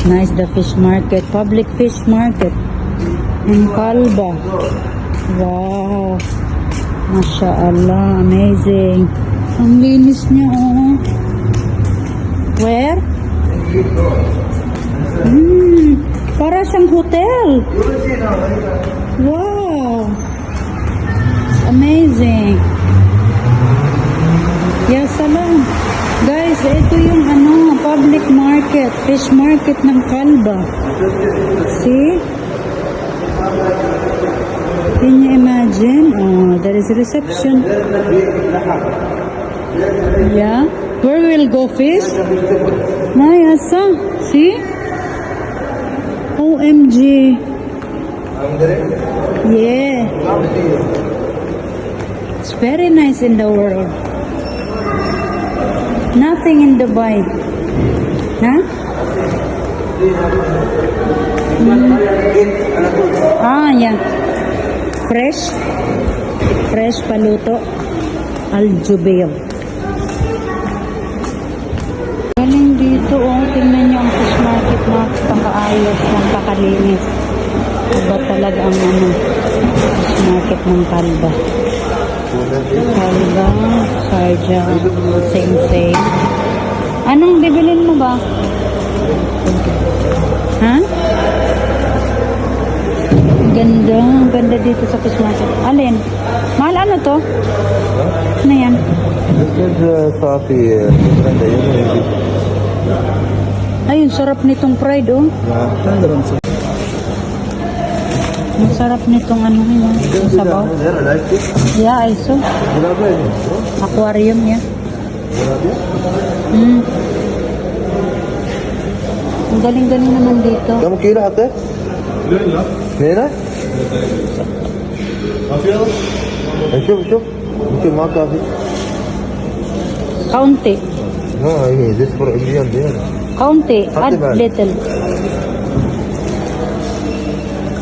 It's nice the fish market, public fish market in Calba. Wow. Masya Allah, amazing. Ang linis niya, oh. Where? Hmm, para siyang hotel. Wow. It's amazing. Ya salam. Ito yung ano, public market, fish market ng Kalba. See? Can you imagine? Oh, there is a reception. Yeah. Where we'll go fish? Mayasa. See? OMG. Yeah. It's very nice in the world. Nothing in Dubai. Huh? Mm. Ah, yeah. Fresh. Fresh paluto. Aljubail. Galing dito, oh. Tingnan niyo ang fish market na pakaayos, ng pakalinis. Iba talaga ang ano, fish market ng Kalba. Halga, sarja, same same. Anong bibilin mo ba? Ha? Ganda, ganda dito sa fish market. Alin? Mahal ano to? Ano yan? This is uh, coffee. Maganda sarap nitong pride, oh. Yeah, ang sarap nitong ano yun, yung sabaw. Yeah, I saw. Aquarium niya. Yeah. Mm. Ang galing-galing naman dito. Kamu kira ate? Nera? Nera? Afiyal? Ay, shuf, shuf. Ito yung mga kafe. Kaunti. No, I this for Indian dinner. Kaunti, add little.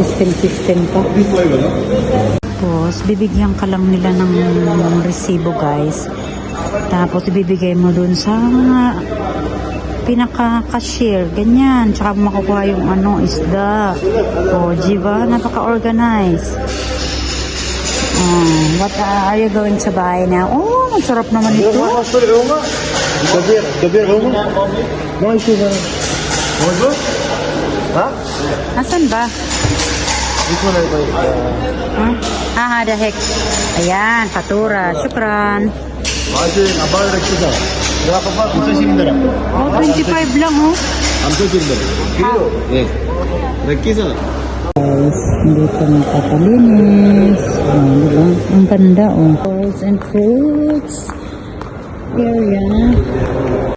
System-system pa. Tapos, bibigyan ka lang nila ng resibo, guys. Tapos, ibibigay mo dun sa mga pinaka-cashier, ganyan. Tsaka makukuha yung ano, isda. O, oh, Jiva, napaka-organized. Um, what uh, are you going to buy now? Oh, ang sarap naman ito. Kabir, kabir, kabir. Mga isugan. Mga isugan. Ha? Nasaan ba? Dito na ba? Hmm? Ah, the heck. Ayan, fatura. Syukran. na abar Wala ka ba? Unsa sindara? Oh, 25 lang oh. Amto sindara. Kilo. Ah. Iya. Eh. Rakisa. Guys, dito nagpapalinis. Oh, diba? Ang ganda oh. Fruits and fruits. Here iya, we yan.